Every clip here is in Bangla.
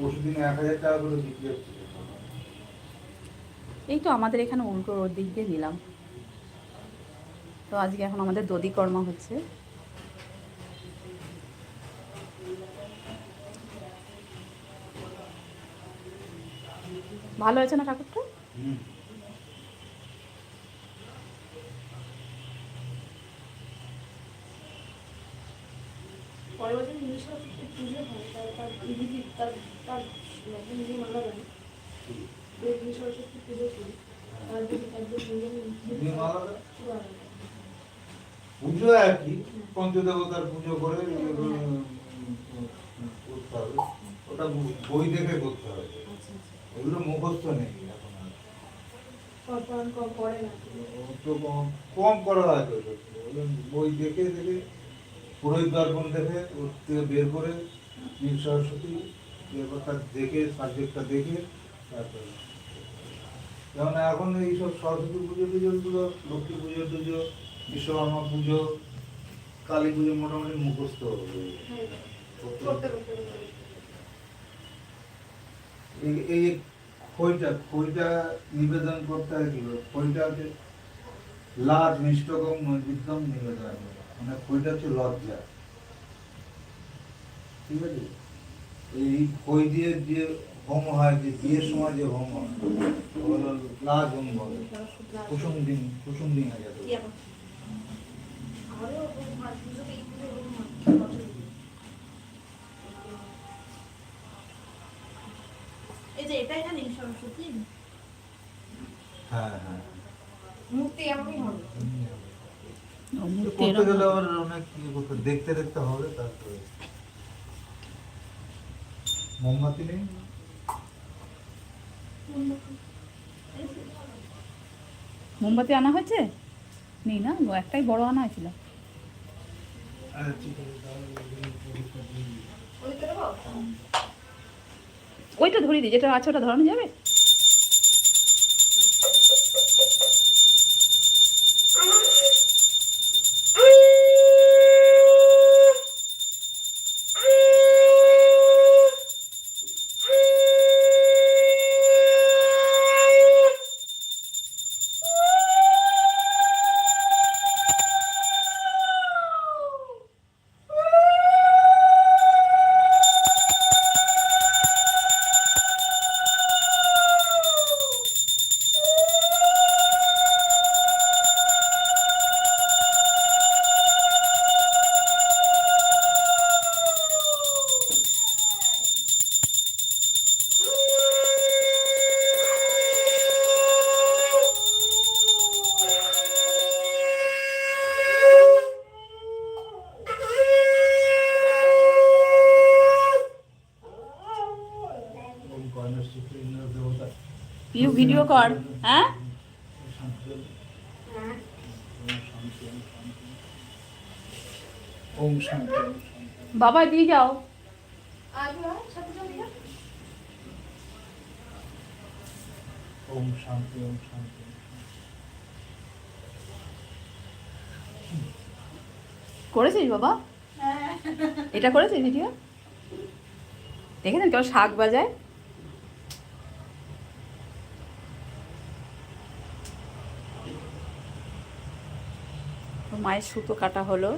পরশু এক হাজার টাকা করে বিক্রি হচ্ছে। এই তো আমাদের এখানে উল্টো রোদ দিক দিয়ে নিলাম। তো আজকে এখন আমাদের দধি কর্মা হচ্ছে। ভালো হয়েছে না ঠাকুরটা? পরের বছর পুজো দেয়। নিজের পঞ্চদেবতার পুজো করে করতে হবে। ওটা বই দেখে করতে হবে। আচ্ছা আচ্ছা। ওগুলো মুখস্থ নেই এখন আর। কম করে না। তো কম কম করা হয় বই দেখে দেখে পুরোহিত দর্পণ দেখে ওর থেকে বের করে নীল সরস্বতী ব্যাপারটা দেখে সাবজেক্টটা দেখে তারপরে যেমন এখন এইসব সরস্বতী পুজো টুজোগুলো লক্ষ্মী পুজো টুজো বিশ্বকর্মা পুজো কালী পুজো মোটামুটি মুখস্থ এই খইটা খইটা নিবেদন করতে হয় কি খইটা হচ্ছে লাজ মিষ্টকম নৈবেদ্যম নিবেদন মানে খইটা হচ্ছে লজ্জা। ঠিক আছে? এই খই দিয়ে যে হোম হয় যে বিয়ের সময় যে হোম হয় ওগুলো লাজ হোম বলে কুসুম দিন কুসুম হয়, হয়, মূর্তি এমনই হবে। করতে গেলে আবার অনেক দেখতে দেখতে হবে তারপরে। মোমবাতি নেই? মোমবাতি আনা হয়েছে? নেই না? একটাই বড় আনা হয়েছিল। আচ্ছা ওইটা ধরিয়ে দিই যেটা আছে ওটা ধরানো যাবে? ভিডিও কর হ্যাঁ? শান্তি হ্যাঁ ওম শান্তি। ওম শান্তি বাবা দিয়ে যাও। ওম শান্তি ওম শান্তি। করেছিস বাবা? এটা করেছিস ভিডিও? দেখেছেন কেমন শাক বাজায়। মায়ের সুতো কাটা হলো।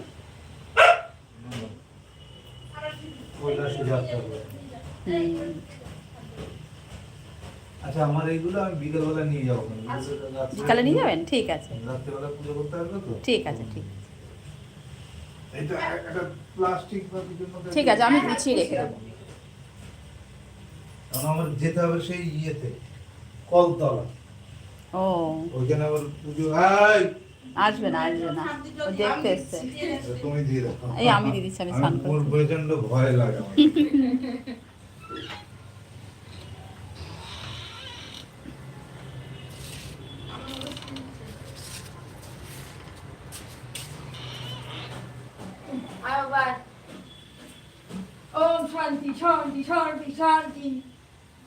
আচ্ছা আমার এইগুলো আমি বিকেলবেলা নিয়ে যাব। বিকালে নিয়ে যাবেন? ঠিক আছে। রাত্রেবেলা পুজো করতে পারবে তো? ঠিক আছে ঠিক ঠিক আছে আমি গুছিয়ে রেখে দেবো। আমার যেতে হবে সেই ইয়েতে কলতলা। ও। ওইখানে আবার পুজো এই! আসবে না আসবে না। ও দেখতে এসছে। তুমি দিয়ে দাও এই আমি দিয়ে দিচ্ছি, আমি স্নান করছি। প্রচণ্ড ভয় লাগে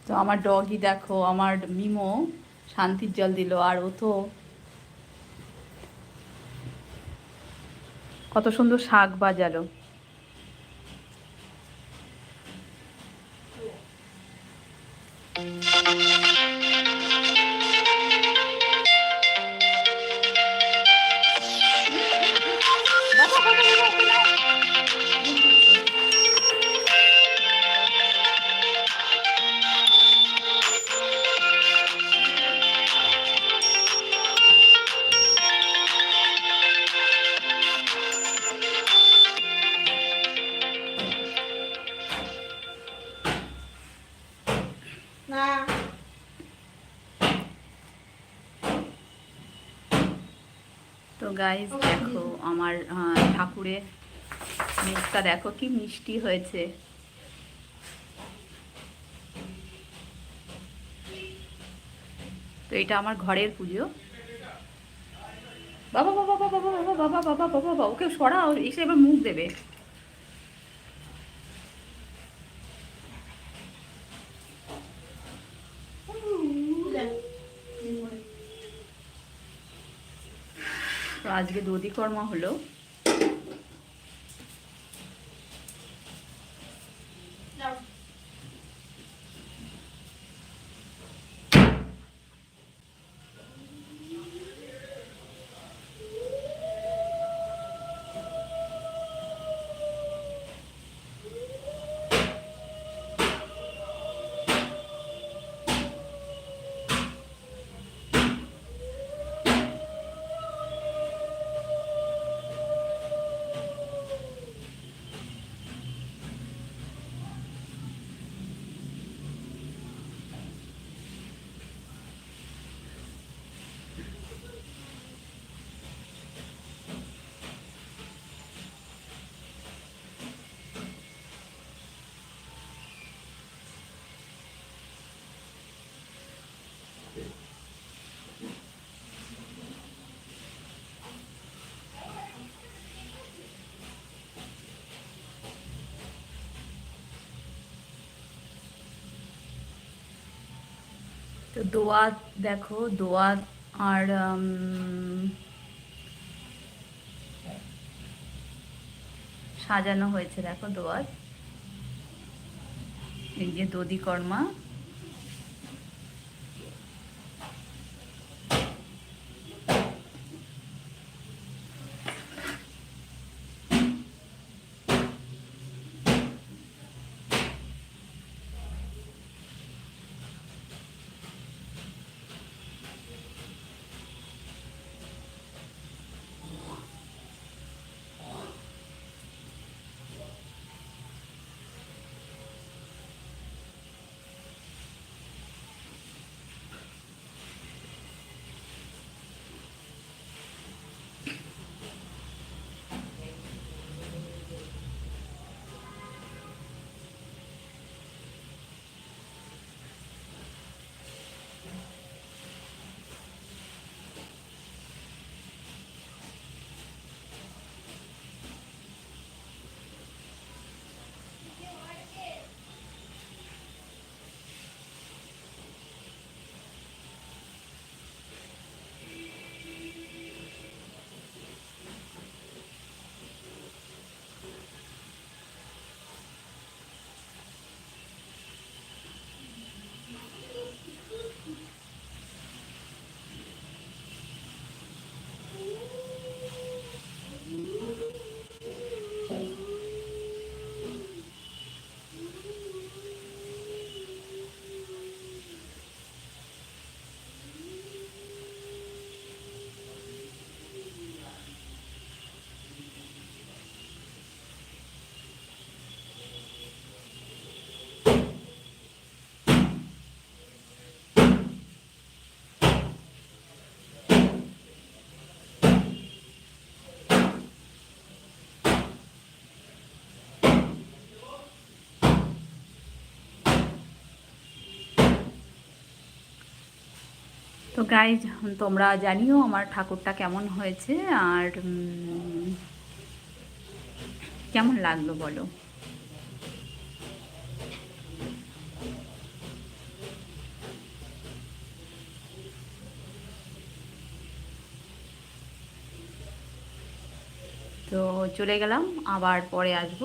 তো আমার ডগি দেখো আমার মিমো শান্তির জল দিল আর ও তো কত সুন্দর শাক বাজালো গাইজ দেখো আমার আহ, ঠাকুরের মুখটা দেখো কি মিষ্টি হয়েছে তো এটা আমার ঘরের পুজো বাবা বাবা বাবা বাবা বাবা বাবা বাবা বাবা ওকে সরাও এসে এবার মুখ দেবে তো আজকে দধিকর্মা হলো। তো দোয়া দেখো দোয়া আর সাজানো হয়েছে দেখো দোয়ার এই যে দধিকর্মা গাইজ তোমরা জানিও আমার ঠাকুরটা কেমন হয়েছে আর কেমন লাগল বলো? তো চলে গেলাম, আবার পরে আসব।